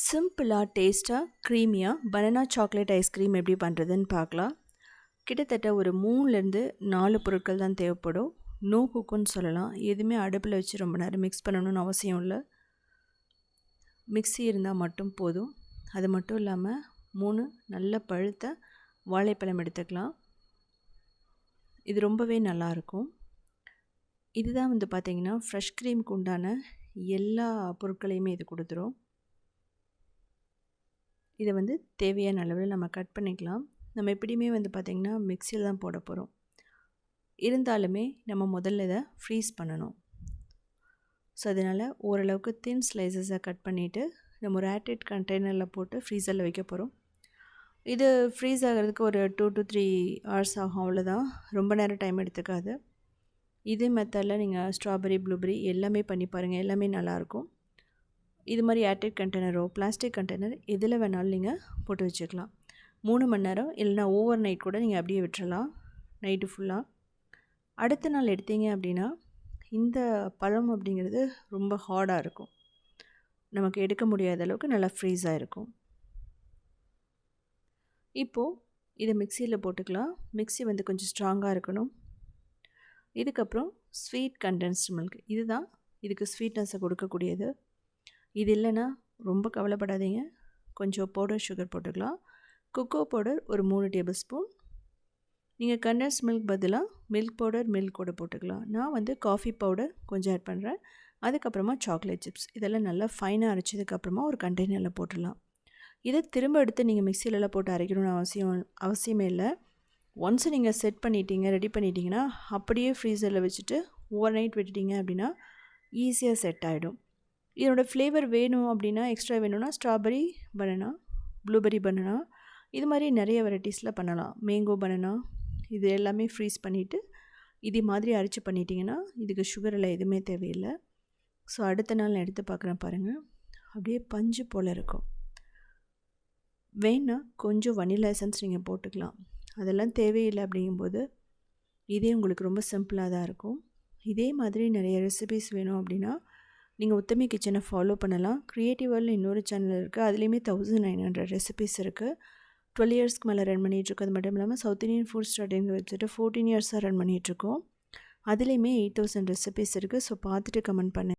சிம்பிளாக டேஸ்ட்டாக க்ரீமியாக பனானா சாக்லேட் ஐஸ்கிரீம் எப்படி பண்ணுறதுன்னு பார்க்கலாம். கிட்டத்தட்ட ஒரு மூணுலேருந்து நாலு பொருட்கள் தான் தேவைப்படும். நோ குக்குன்னு சொல்லலாம். எதுவுமே அடுப்பில் வச்சு ரொம்ப நேரம் மிக்ஸ் பண்ணணும்னு அவசியம் இல்லை. மிக்ஸி இருந்தால் மட்டும் போதும். அது மட்டும் இல்லாமல் மூணு நல்ல பழுத்த வாழைப்பழம் எடுத்துக்கலாம். இது ரொம்பவே நல்லாயிருக்கும். இதுதான் வந்து பார்த்திங்கன்னா ஃப்ரெஷ் க்ரீமுக்கு உண்டான எல்லா பொருட்களையுமே இது கொடுத்துரும். இதை வந்து தேவையான அளவில் நம்ம கட் பண்ணிக்கலாம். நம்ம எப்படியுமே வந்து பார்த்திங்கன்னா மிக்சியில் தான் போட போகிறோம் இருந்தாலுமே நம்ம முதல்ல இதை ஃப்ரீஸ் பண்ணணும். ஸோ அதனால் ஓரளவுக்கு தின் ஸ்லைசஸை கட் பண்ணிவிட்டு நம்ம ஒரு ஆட்டிட் கண்டெய்னரில் போட்டு ஃப்ரீசரில் வைக்க போகிறோம் இது ஃப்ரீஸ் ஆகிறதுக்கு ஒரு டூ டு த்ரீ ஹவர்ஸ் ஆகும் அவ்வளோதான் ரொம்ப நேரம் டைம் எடுத்துக்காது. இதே மெத்தடில் நீங்கள் ஸ்ட்ராபெரி ப்ளூபெரி எல்லாமே பண்ணி பாருங்கள் எல்லாமே நல்லாயிருக்கும் இது மாதிரி ஏர்டைட் கண்டெய்னரோ பிளாஸ்டிக் கண்டெய்னர் எதில் வேணாலும் நீங்கள் போட்டு வச்சுக்கலாம். மூணு மணி நேரம் இல்லைனா ஓவர் நைட் கூட நீங்கள் அப்படியே விட்டுறலாம் நைட்டு ஃபுல்லாக அடுத்த நாள் எடுத்தீங்க அப்படின்னா இந்த பழம் அப்படிங்கிறது ரொம்ப ஹார்டாக இருக்கும். நமக்கு எடுக்க முடியாத அளவுக்கு நல்லா ஃப்ரீஸாக இருக்கும். இப்போது இதை மிக்சியில் போட்டுக்கலாம். மிக்சி வந்து கொஞ்சம் ஸ்ட்ராங்காக இருக்கணும். இதுக்கப்புறம் ஸ்வீட் கண்டென்ஸ்டு மில்க். இதுதான் இதுக்கு ஸ்வீட்னஸை கொடுக்கக்கூடியது. இது இல்லைன்னா ரொம்ப கவலைப்படாதீங்க. கொஞ்சம் பவுடர் சுகர் போட்டுக்கலாம். கொக்கோ பவுடர் ஒரு மூணு டேபிள் ஸ்பூன் நீங்கள் கண்டன்ஸ் மில்க் பதிலாக மில்க் பவுடர் மில்க் கூட போட்டுக்கலாம். நான் வந்து காஃபி பவுடர் கொஞ்சம் ஆட் பண்ணுறேன் அதுக்கப்புறமா சாக்லேட் சிப்ஸ் இதெல்லாம் நல்லா ஃபைனாக அரைச்சதுக்கப்புறமா ஒரு கண்டெய்னரில் போட்டுடலாம். இதை திரும்ப எடுத்து நீங்கள் மிக்சிலெலாம் போட்டு அரைக்கணும்னு அவசியம் அவசியமே இல்லை. ஒன்ஸ் நீங்கள் செட் பண்ணிட்டீங்க ரெடி பண்ணிட்டீங்கன்னா அப்படியே ஃப்ரீசரில் வச்சுட்டு ஓவர் நைட் விட்டுட்டீங்க அப்படின்னா ஈஸியாக செட் ஆகிடும் இதனோட ஃப்ளேவர் வேணும் அப்படின்னா எக்ஸ்ட்ரா வேணும்னா ஸ்ட்ராபெரி பனானா ப்ளூபெரி பனானா இது மாதிரி நிறைய வெரைட்டிஸில் பண்ணலாம். மேங்கோ பனானா இது எல்லாமே ஃப்ரீஸ் பண்ணிவிட்டு இது மாதிரி அரைச்சி பண்ணிட்டீங்கன்னா இதுக்கு சுகர் எதுவுமே தேவையில்லை. ஸோ அடுத்த நாள் நான் எடுத்து பார்க்குறேன் பாருங்கள் அப்படியே பஞ்சு போல் இருக்கும். வேணால் கொஞ்சம் வனிலா எசன்ஸ் நீங்கள் போட்டுக்கலாம். அதெல்லாம் தேவையில்லை அப்படிங்கும்போது இதே உங்களுக்கு ரொம்ப சிம்பிளாக தான் இருக்கும். இதே மாதிரி நிறைய ரெசிபிஸ் வேணும் அப்படின்னா நீங்கள் உத்தமி கிச்சனை ஃபாலோ பண்ணலாம். க்ரியேட்டிவரில் இன்னொரு சேனல் இருக்குது அதுலேயுமே தௌசண்ட் நைன் ஹண்ட்ரட் ரெசிபிஸ் இருக்குது டுவெல் இயர்ஸ்க்கு மேலே ரன் பண்ணிகிட்ருக்கு அது மட்டும் இல்லாமல் சவுத் இந்தியன் ஃபுட் ஸ்டார்டிங் வச்சுட்டு ஃபோர்டீன் இயர்ஸாக ரன் பண்ணிகிட்ருக்கோம் அதுலேயுமே எயிட் தௌசண்ட் ரெசிபிஸ் இருக்குது ஸோ பார்த்துட்டு கமெண்ட் பண்ணு